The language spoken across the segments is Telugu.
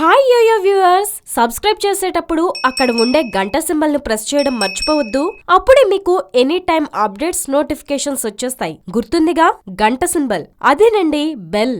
హాయ్ యోయో వ్యూవర్స్ సబ్స్క్రైబ్ చేసేటప్పుడు అక్కడ ఉండే గంట సింబల్ను ప్రెస్ చేయడం మర్చిపోవద్దు. అప్పుడే మీకు ఎనీ టైం అప్డేట్స్ నోటిఫికేషన్స్ వచ్చేస్తాయి. గుర్తుందిగా? గంట సింబల్. అదేనండి బెల్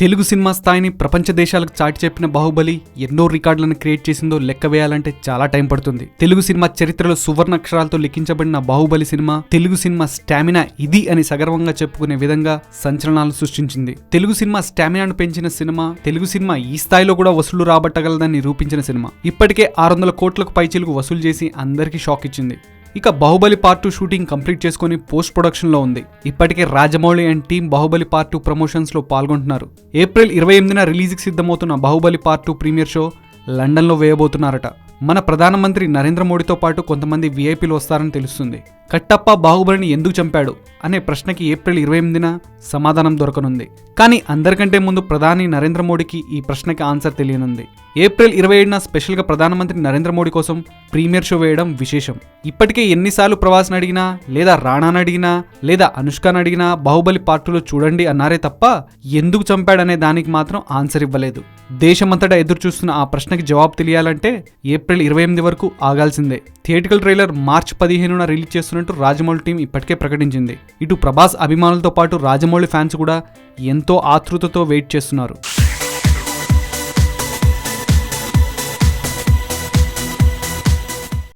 తెలుగు సినిమా స్థాయిని ప్రపంచ దేశాలకు చాటి చెప్పిన బాహుబలి ఎన్నో రికార్డులను క్రియేట్ చేసిందో లెక్క వేయాలంటే చాలా టైం పడుతుంది. తెలుగు సినిమా చరిత్రలో సువర్ణ అక్షరాలతో లిఖించబడిన Baahubali cinema Telugu cinema stamina ఇది అని సగర్వంగా చెప్పుకునే విధంగా సంచలనాలు సృష్టించింది. తెలుగు సినిమా స్టామినాను పెంచిన సినిమా తెలుగు సినిమా ఈ స్థాయిలో కూడా వసూలు రాబట్టగలదని నిరూపించిన సినిమా. ఇప్పటికే ఆరు వందల కోట్లకు పైచిలుకు వసూలు చేసి అందరికీ షాక్ ఇచ్చింది. ఇక Baahubali part two shooting complete చేసుకుని పోస్ట్ ప్రొడక్షన్లో ఉంది. ఇప్పటికే Rajamouli and team Baahubali part two ప్రమోషన్స్లో పాల్గొంటున్నారు. ఏప్రిల్ ఇరవై ఎనిమిదిన రిలీజ్కి సిద్ధమవుతున్న Baahubali part two premiere show లండన్లో వేయబోతున్నారట. మన ప్రధానమంత్రి నరేంద్ర మోడీతో పాటు కొంతమంది వీఐపీలు వస్తారని తెలుస్తుంది. కట్టప్ప బాహుబలిని ఎందుకు చంపాడు అనే ప్రశ్నకి ఏప్రిల్ ఇరవై ఎనిమిదిన సమాధానం దొరకనుంది. కానీ అందరికంటే ముందు ప్రధాని నరేంద్ర మోడీకి ఈ ప్రశ్నకి ఆన్సర్ తెలియనుంది. ఏప్రిల్ ఇరవై ఏడున స్పెషల్గా ప్రధానమంత్రి నరేంద్ర మోడీ కోసం ప్రీమియర్ షో వేయడం విశేషం. ఇప్పటికే ఎన్నిసార్లు ప్రవాస్ని అడిగినా లేదా రాణాని అడిగినా లేదా అనుష్కని అడిగినా బాహుబలి పార్టీలో చూడండి అన్నారే తప్ప ఎందుకు చంపాడనే దానికి మాత్రం ఆన్సర్ ఇవ్వలేదు. దేశమంతటా ఎదురు చూస్తున్న ఆ ప్రశ్నకి జవాబు తెలియాలంటే ఏప్రిల్ ఇరవై ఎనిమిది వరకు ఆగాల్సిందే. థియేటికల్ ట్రైలర్ మార్చ్ పదిహేనున రిలీజ్ చేస్తున్న చేస్తున్నట్టు రాజమౌళి టీం ఇప్పటికే ప్రకటించింది. ఇటు ప్రభాస్ అభిమానులతో పాటు రాజమౌళి ఫ్యాన్స్ కూడా ఎంతో ఆతృతతో వెయిట్ చేస్తున్నారు.